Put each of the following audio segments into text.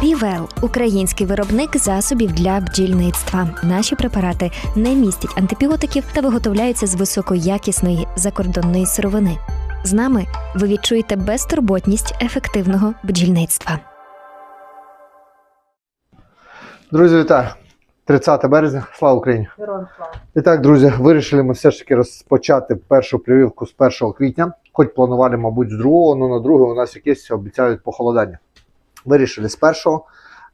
Півел український виробник засобів для бджільництва. Наші препарати не містять антибіотиків та виготовляються з високоякісної закордонної сировини. З нами ви відчуєте безтурботність ефективного бджільництва. Друзі, вітаю! 30 березня, слава Україні! Героям слава. І так, друзі, вирішили ми все ж таки розпочати першу прививку з 1 квітня. Хоч планували, мабуть, з другого, але на друге у нас якесь обіцяють похолодання. Вирішили з першого.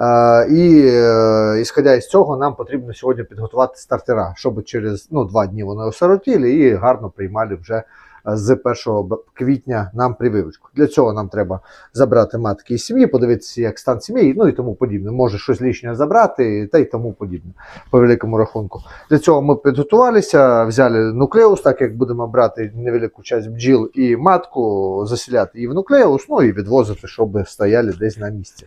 Е, і е, ісходя із цього, нам потрібно сьогодні підготувати стартера, щоб через ну, два дні вони осиротіли і гарно приймали вже з 1 квітня нам прививочку. Для цього нам треба забрати матки із сім'ї, подивитися, як стан сім'ї, ну і тому подібне. Може щось лишнє забрати, та й тому подібне, по великому рахунку. Для цього ми підготувалися, взяли нуклеус, так як будемо брати невелику часть бджіл і матку, засіляти її в нуклеус, ну і відвозити, щоб стояли десь на місці.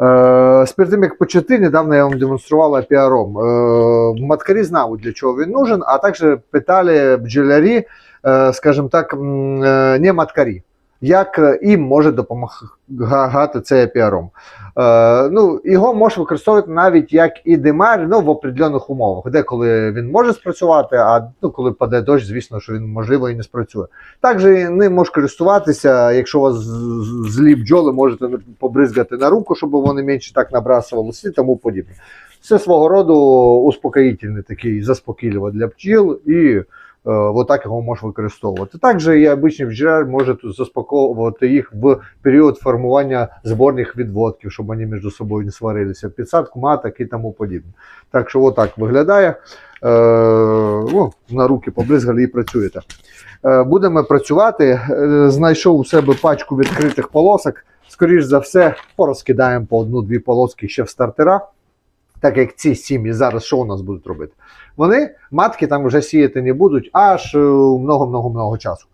Е, перед тим, як почати, недавно я вам демонстрував апіаром. Е, маткарі знають, для чого він нужен, а також питали бджолярі, скажімо так, е, не маткарі. Як е, їм може допомагати цей апіаром? Е, ну, його можна використовувати навіть як і димар, ну, в определених умовах. Деколи він може спрацювати, а ну, коли паде дощ, звісно, що він можливо і не спрацює. Також ним може користуватися, якщо у вас злі бджоли, можете побризгати на руку, щоб вони менше так набрасувалися і тому подібне. Це свого роду успокоїтельний такий заспокійлювач для бджіл і е, отак його можна використовувати. Також і обичний бджоляр може тут заспокоювати їх в період формування зборних відводків, щоб вони між собою не сварилися, підсадку маток і тому подібне. Так що отак виглядає. Е, ну, на руки побризгали і працюєте. Е, будемо працювати. Е, Знайшов у себе пачку відкритих полосок. Скоріш за все, порозкидаємо по одну-дві полоски ще в стартера. Так як ці сім'ї зараз що у нас будуть робити? Вони матки там вже сіяти не будуть аж е, много-много-много часу.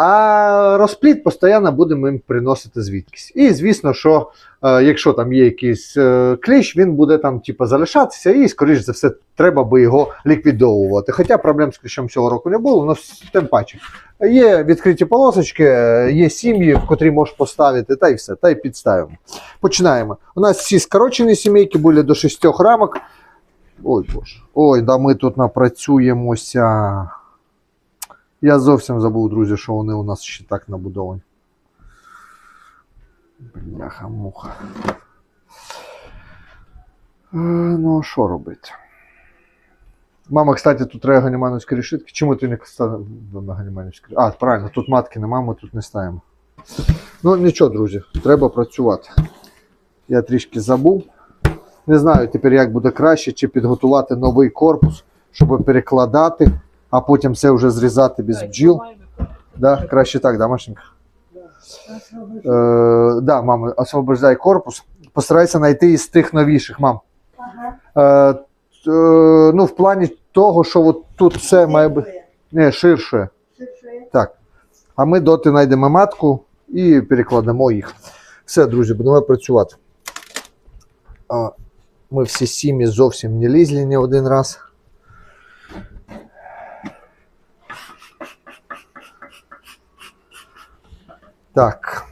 А розплід постійно будемо їм приносити звідкись. І звісно, що е, якщо там є якийсь е, кліщ, він буде там типу, залишатися, і, скоріш за все, треба би його ліквідовувати. Хоча проблем з кліщом цього року не було, але тим паче. Є відкриті полосочки, є сім'ї, в котрі можеш поставити, та й все, та й підставимо. Починаємо. У нас всі скорочені сімейки були до шістьох рамок. Ой боже. Ой, да ми тут напрацюємося. Я зовсім забув, друзі, що вони у нас ще так набудовані. Бляха-муха. Е, Ну, а що робити? Мама, кстати, тут треба ганімановські решітки. Чому ти не ставив на ганімановські? А, правильно, тут матки нема, ми тут не ставимо. Ну, нічого, друзі, треба працювати. Я трішки забув. Не знаю тепер, як буде краще, чи підготувати новий корпус, щоб перекладати, а потім все вже зрізати без бджіл. Да, краще так, да, Машенька? Е, да, мама, освобождай корпус. Постарайся знайти із тих новіших, мам. Е, е, ну, в плані того, що от тут все має бути не, ширше. Так. А ми доти знайдемо матку і перекладемо їх. Все, друзі, будемо працювати. Ми всі сім'ї зовсім не лізли ні один раз. Так.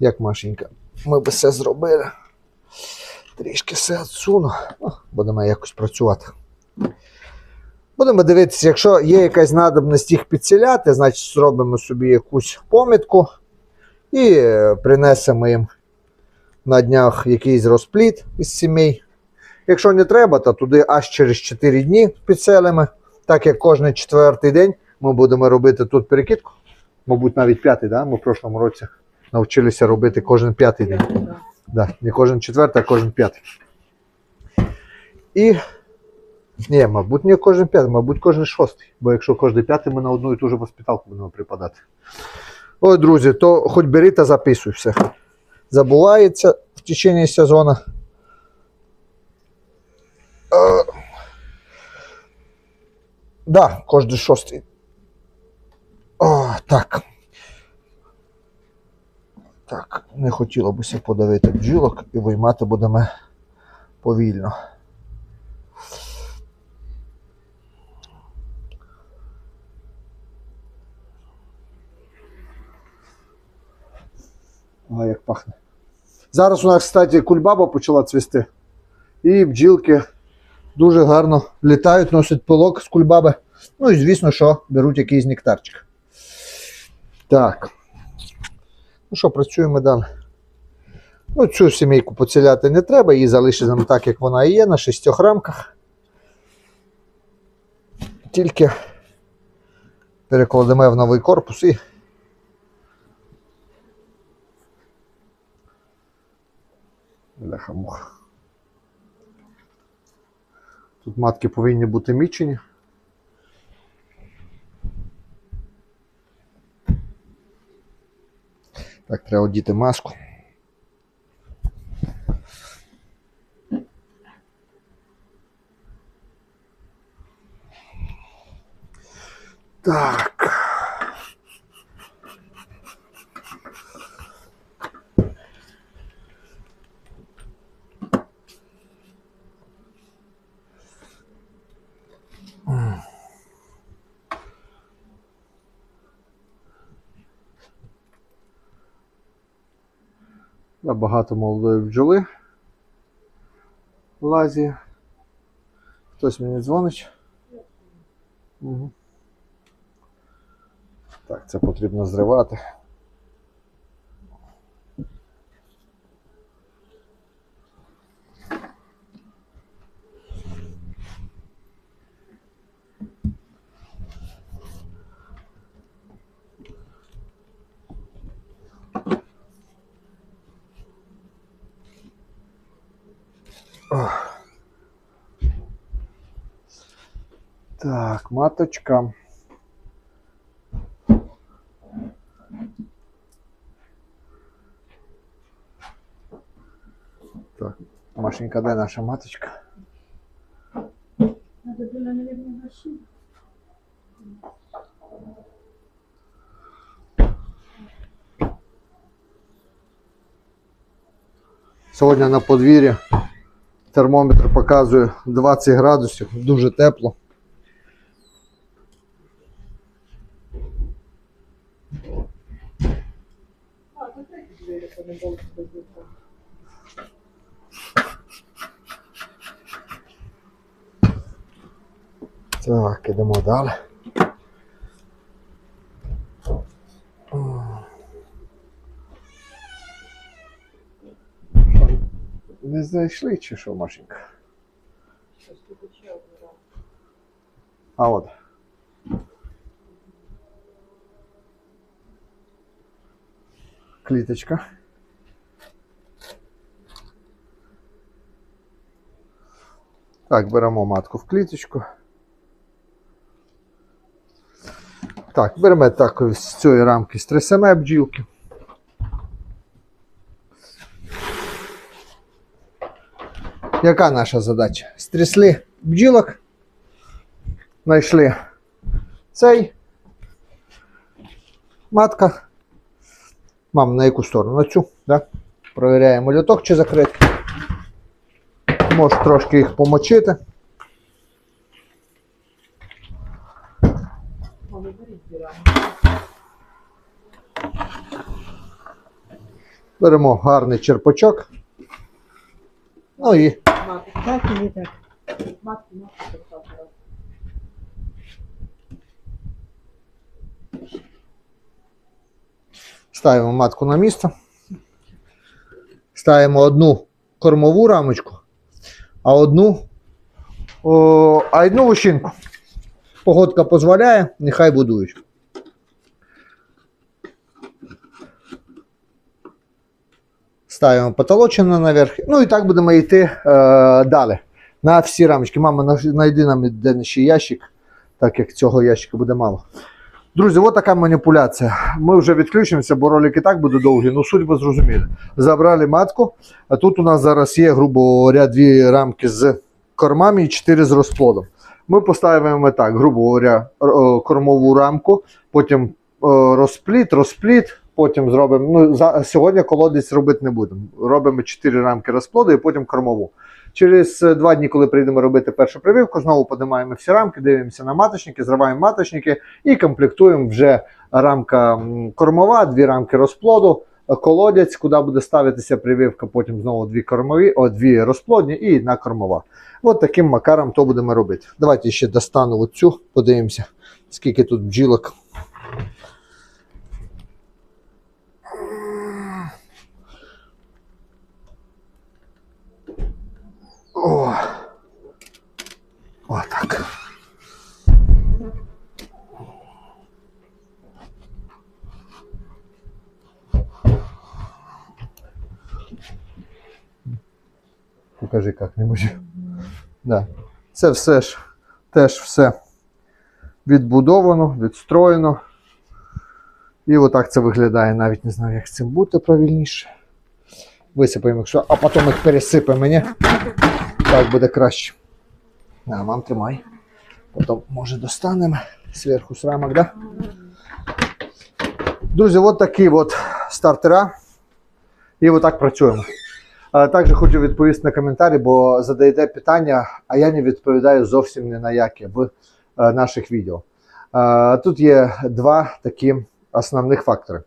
Як Машенька, ми б все зробили. Трішки все відсуну. Ну, будемо якось працювати. Будемо дивитися, якщо є якась надобність їх підсіляти, значить зробимо собі якусь помітку і е, принесемо їм на днях якийсь розпліт із сімей. Якщо не треба, то туди аж через 4 дні підселимо. Так як кожен четвертий день ми будемо робити тут перекидку. Мабуть, навіть п'ятий, да? ми в прошлому році навчилися робити кожен п'ятий день. Да, не кожен четвертий, а кожен п'ятий. І. Ні, мабуть, не кожен п'ятий, мабуть, кожен шостий. Бо якщо кожен п'ятий, ми на одну і ту ж госпіталку будемо припадати. Ой, друзі, то хоч бери та записуй все. Забувається в течение сезону. Е, да, кожен шостий. О, так. Так, не хотілося б подавити бджілок і виймати будемо повільно. А як пахне. Зараз у нас, кстати, кульбаба почала цвісти. І бджілки дуже гарно літають, носять пилок з кульбаби. Ну і звісно, що беруть якийсь нектарчик. Так. Ну що, працюємо далі. Ну, цю сімейку поціляти не треба, її залишимо так, як вона і є, на шістьох рамках. Тільки перекладемо в новий корпус і. Тут матки повинні бути мічені. Так, треба одіти маску. Так. Багато молодої бджоли в лазі. Хтось мені дзвонить. Угу. Так, це потрібно зривати. Так, маточка. Так, Машенька, де наша маточка? Надо было, наверное, машину. Сьогодні на подвір'ї Термометр показує 20 градусів, дуже тепло. Так, ідемо далі. Не знайшли чи що, Машенька? А от. Кліточка. Так, беремо матку в кліточку. Так, беремо так з цієї рамки стресеме бджілки. Яка наша задача? Стрісли бджілок, знайшли цей. Матка. Мам, на яку сторону? На цю, да? Провіряємо люток чи закритий. Можеш трошки їх помочити. Беремо гарний черпачок. Ну і так или так? Матку, матку, ставимо матку на місце. Ставимо одну кормову рамочку, а одну, о, а одну лущинку. Погодка дозволяє, нехай будують. Ставимо потолочину наверх. Ну і так будемо йти е, далі. На всі рамочки. Мама, знайди нам де ще ящик, так як цього ящика буде мало. Друзі, от така маніпуляція. Ми вже відключимося, бо ролик і так буде довгий. Ну суть ви зрозуміли. Забрали матку, а тут у нас зараз є, грубо говоря, дві рамки з кормами і чотири з розплодом. Ми поставимо так, грубо говоря, кормову рамку, потім розпліт, розпліт, потім зробимо. Ну, за, сьогодні колодець робити не будемо. Робимо чотири рамки розплоду і потім кормову. Через е, два дні, коли прийдемо робити першу прививку, знову подимаємо всі рамки, дивимося на маточники, зриваємо маточники і комплектуємо вже рамка кормова, дві рамки розплоду, е, колодязь, куди буде ставитися прививка, потім знову дві кормові, о, дві розплодні і одна кормова. От таким макаром то будемо робити. Давайте ще достану оцю, подивимося, скільки тут бджілок. О, отак. Покажи як-небудь. Да. Це все ж теж все відбудовано, відстроєно. І отак це виглядає. Навіть не знаю, як з цим бути правильніше. Висипаємо, якщо, а потім їх пересипемо мені. Так буде краще. На, мам, тримай. Потім, може, достанемо зверху з рамок, да? Друзі, от такі от стартера. І отак працюємо. А Також хочу відповісти на коментарі, бо задаєте питання, а я не відповідаю зовсім ні на яке в е, наших відео. Тут є два такі основних фактори.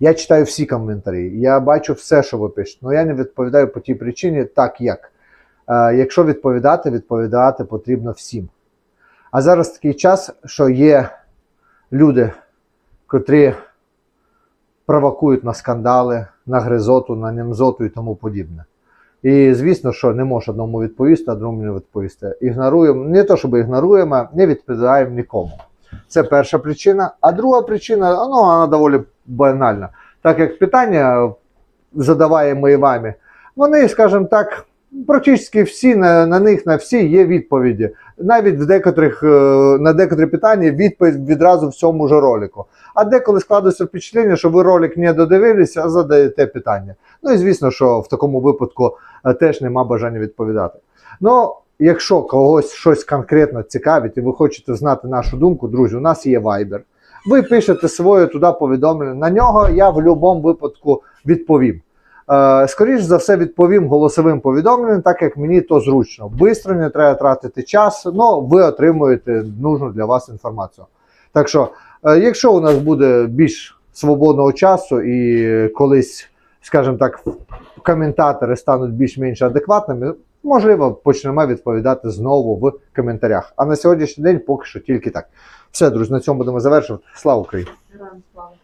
Я читаю всі коментарі, я бачу все, що ви пишете, але я не відповідаю по тій причині, так як. Е, Якщо відповідати, відповідати потрібно всім. А зараз такий час, що є люди, котрі провокують на скандали, на гризоту, на немзоту і тому подібне. І звісно, що не може одному відповісти, а другому не відповісти. Ігноруємо, не то, щоб ігноруємо, не відповідаємо нікому. Це перша причина. А друга причина, ну, вона доволі банальна. Так як питання задаваємо і вами, вони, скажімо так, практично всі на, на них на всі є відповіді. Навіть в декотрих, е, на декотрі питання відповідь відразу в цьому ж ролику. А деколи складається впечатлення, що ви ролик не додивилися, а задаєте питання. Ну і звісно, що в такому випадку е, теж нема бажання відповідати. Ну, якщо когось щось конкретно цікавить і ви хочете знати нашу думку, друзі, у нас є Viber. Ви пишете своє туди повідомлення. На нього я в будь-якому випадку відповім. Е, Скоріше за все, відповім голосовим повідомленням, так як мені то зручно. Бистро не треба тратити час, але ви отримуєте нужну для вас інформацію. Так що, е, якщо у нас буде більш свободного часу і колись, скажімо так, коментатори стануть більш-менш адекватними, можливо, почнемо відповідати знову в коментарях. А на сьогоднішній день поки що тільки так. Все, друзі, на цьому будемо завершувати. Слава Україні! Слава.